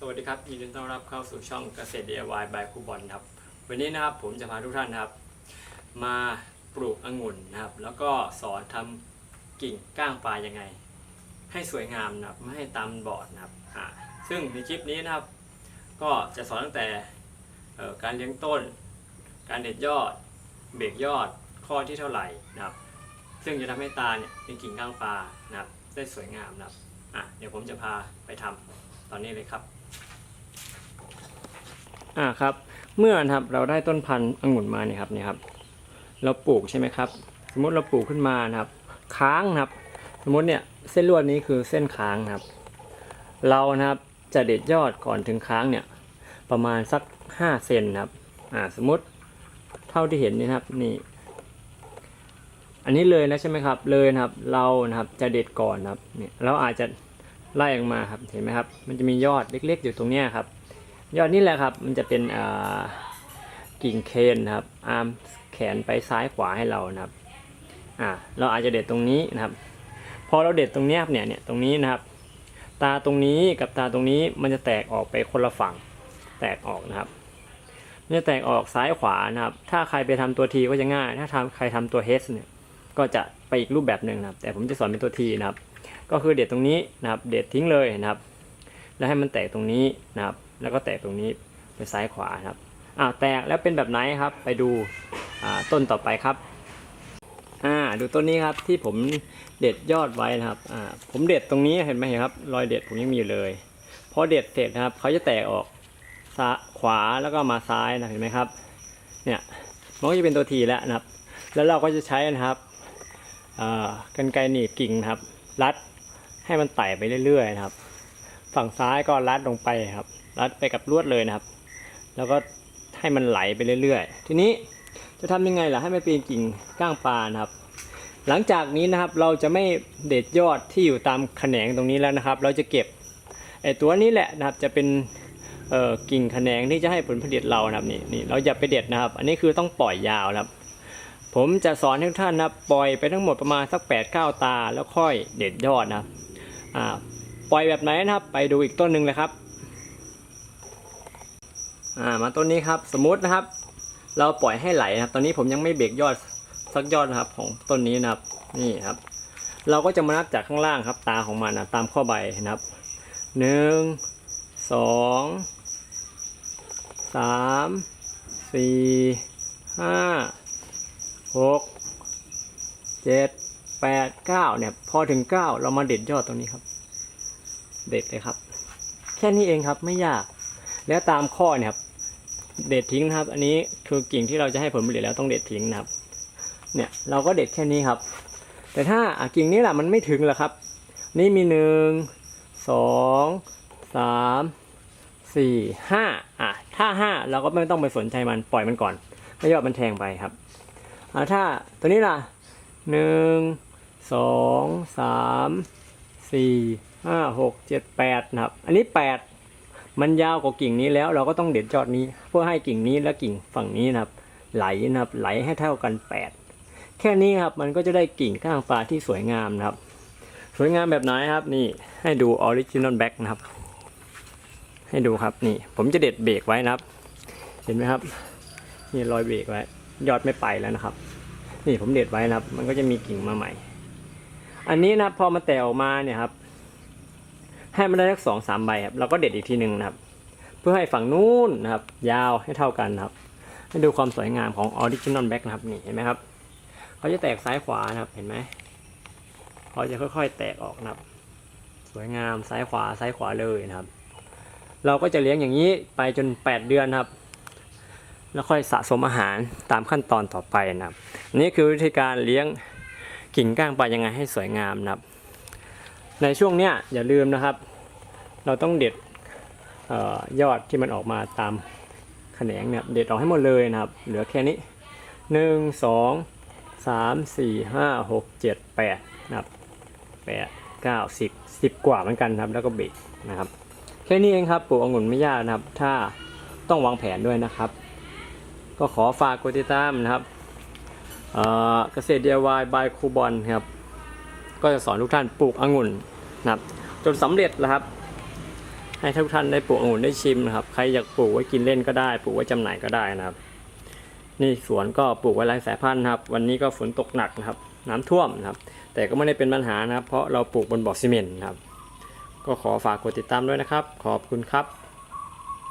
สวัสดีครับยินดีต้อนรับเข้าสู่ช่องเกษตร DIY by ครูบอลครับ วันนี้นะครับผมจะพาทุกท่านนะครับ มาปลูกองุ่นนะครับ แล้วก็สอนทำกิ่งก้างปลายังไง ให้สวยงามนะครับไม่ให้ตามบอดนะครับอ่าซึ่งในคลิปนี้นะครับ ก็จะสอนตั้งแต่การเลี้ยงต้น การเด็ดยอด เบรกยอดข้อที่เท่าไหร่นะครับ ซึ่งจะทำให้ตาเนี่ยเป็นกิ่งก้างปลานะครับได้สวยงามนะครับอะเดี๋ยวผมจะพาไปทำตอนนี้เลยครับ อ่าครับ เมื่อนะครับเราได้ต้นพันธุ์องุ่นมาเนี่ยครับเนี่ยครับ เราปลูกใช่ไหมครับ สมมติเราปลูกขึ้นมานะครับ ค้างนะครับ สมมติเนี่ยเส้นลวดนี้คือเส้นค้างนะครับ เรานะครับจะเด็ดยอดก่อนถึงค้างเนี่ยประมาณสัก5เซนครับอ่าสมมติเท่าที่เห็นนี่ครับนี่ อันนี้เลยนะใช่ไหมครับ เลยนะครับ เรานะครับจะเด็ดก่อนครับเนี่ยเราอาจจะไล่ออกมาครับเห็นไหมครับ มันจะมียอดเล็ก ๆ อยู่ตรงเนี้ยครับ ยอดนี่แหละครับ มันจะเป็นกิ่งเคนครับ อาร์มแขนไปซ้ายขวาให้เรานะครับ อ่า เราอาจจะเด็ดตรงนี้นะครับ พอเราเด็ดตรงเนี้ยครับเนี่ยเนี่ยตรงนี้นะครับ ตาตรงนี้กับตาตรงนี้มันจะแตกออกไปคนละฝั่ง แตกออกนะครับมันจะแตกออกซ้ายขวานะครับ ถ้าใครไปทำตัวทีก็จะง่าย ถ้าทำใครทำตัวเฮสเนี่ย ก็จะไปอีกรูปแบบหนึ่งนะครับ แต่ผมจะสอนเป็นตัวทีนะครับ ก็คือเด็ดตรงนี้นะครับ เด็ดทิ้งเลยนะครับ แล้วให้มันแตกตรงนี้นะครับ แล้วก็แตกตรงนี้ไปซ้ายขวาครับอ้าวแตกแล้วเป็นแบบไหนครับ ไปดูอ่าต้นต่อไปครับอ่าดูต้นนี้ครับที่ผมเด็ดยอดไว้นะครับอ่าผมเด็ดตรงนี้เห็นไหมครับ รอยเด็ดผมยังมีอยู่เลยพอเด็ดเสร็จนะครับเขาจะแตกออกซ้ายขวาแล้วก็มาซ้ายนะเห็นไหมครับเนี่ยมันก็จะเป็นตัวทีแล้วนะครับ แล้วเราก็จะใช้นะครับอ่ากันไกรหนีบกิ่งนะครับ รัดให้มันไต่ไปเรื่อยๆนะครับ ฝั่งซ้ายก็รัดลงไปครับ รัดไปกับลวดเลยนะครับ แล้วก็ให้มันไหลไปเรื่อยๆ ทีนี้จะทำยังไงล่ะให้มันเป็นกิ่งก้างปลานะครับ หลังจากนี้นะครับเราจะไม่เด็ดยอดที่อยู่ตามแขนงตรงนี้แล้วนะครับ เราจะเก็บไอ้ตัวนี้แหละนะครับจะเป็นกิ่งแขนงที่จะให้ผลผลิตเรานะครับนี่นี่เราอย่าไปเด็ดนะครับ อันนี้คือต้องปล่อยยาวนะครับ ผมจะสอนให้ทุกท่านนะปล่อยไปทั้งหมดประมาณสัก8ปดเก้าตาแล้วค่อยเด็ดยอดนะครับ ปล่อยแบบไหนนะครับ ไปดูอีกต้นหนึ่งเลยครับอ่ามาต้นนี้ครับสมมุตินะครับ เราปล่อยให้ไหลนะครับ ตอนนี้ผมยังไม่เบรกยอดสักยอดนะครับของต้นนี้นะครับนี่ครับ เราก็จะมานับจากข้างล่างครับ ตาของมันนะตามข้อใบนะครับหนึ่งสองสามสี่ห้าหกเจ็ดแปดเก้าเนี่ยพอถึงเก้าเรามาเด็ดยอดตรงนี้ครับ เด็ดเลยครับ แค่นี้เองครับไม่ยาก แล้วตามข้อเนี่ยครับเด็ดทิ้งนะครับ อันนี้คือกิ่งที่เราจะให้ผลผลิตแล้วต้องเด็ดทิ้งนะครับ เนี่ยเราก็เด็ดแค่นี้ครับ แต่ถ้ากิ่งนี้แหละมันไม่ถึงหรอครับ นี่มีหนึ่งสองสามสี่ห้าอะถ้าห้าเราก็ไม่ต้องไปสนใจมันปล่อยมันก่อนไม่ยอดมันแทงไปครับอะถ้าตัวนี้ล่ะหนึ่งสองสามสี่ ห้าหกเจ็ดแปดนะครับ อันนี้แปดมันยาวกว่ากิ่งนี้แล้ว เราก็ต้องเด็ดยอดนี้ เพื่อให้กิ่งนี้และกิ่งฝั่งนี้นะครับ ไหลนะครับ ไหลให้เท่ากันแปดแค่นี้ครับมันก็จะได้กิ่งก้างปลาที่สวยงามนะครับ สวยงามแบบไหนครับนี่ให้ดูออริจินอลแบ็กนะครับ ให้ดูครับนี่ ผมจะเด็ดเบรกไว้นะครับ เห็นไหมครับนี่รอยเบรกไว้ ยอดไม่ไปแล้วนะครับ นี่ผมเด็ดไว้นะครับ มันก็จะมีกิ่งมาใหม่ อันนี้นะพอมันแตกออกมาเนี่ยครับ ให้มันได้สักสองสามใบครับเราก็เด็ดอีกทีหนึ่งนะครับ เพื่อให้ฝั่งนู้นนะครับ ยาวให้เท่ากันนะครับ ให้ดูความสวยงามของออริจินอลแบ็กนะครับนี่เห็นไหมครับเขาจะแตกซ้ายขวานะครับเห็นไหมเขาจะค่อย ๆ แตกออกนะครับ สวยงามซ้ายขวาซ้ายขวาเลยนะครับ เราก็จะเลี้ยงอย่างนี้ไปจน 8 เดือนนะครับ แล้วค่อยสะสมอาหารตามขั้นตอนต่อไปนะครับนนี่คือวิธีการเลี้ยงกิ่งก้างปลายังไงให้สวยงามนะครับ ในช่วงเนี้ยอย่าลืมนะครับ เราต้องเด็ดออยอดที่มันออกมาตามแขนงเนี่ยเด็ดออกให้หมดเลยนะครับ เหลือแค่นี้หนึ่งสองสามสี่ห้าหกเจ็ดแปดนะครับแปดเก้าสิบสิบกว่าเหมือนกันครับ แล้วก็เบรกนะครับ แค่นี้เองครับปลูกองุ่นไม่ยากนะครับ ถ้าต้องวางแผนด้วยนะครับ ก็ขอฝากกดติดตามนะครับเอ่อเกษตร DIY by ครูบอลครับ ก็จะสอนทุกท่านปลูกองุ่นนะครับ จนสำเร็จแล้วครับ ให้ทุกท่านได้ปลูกองุ่นได้ชิมนะครับ ใครอยากปลูกไว้กินเล่นก็ได้ ปลูกไว้จำหน่ายก็ได้นะครับ นี่สวนก็ปลูกไว้หลายสายพันธุ์นะครับ วันนี้ก็ฝนตกหนักนะครับ น้ำท่วมนะครับ แต่ก็ไม่ได้เป็นปัญหานะครับ เพราะเราปลูกบนบ่อซีเมนต์นะครับ ก็ขอฝากกดติดตามด้วยนะครับ ขอบคุณครับ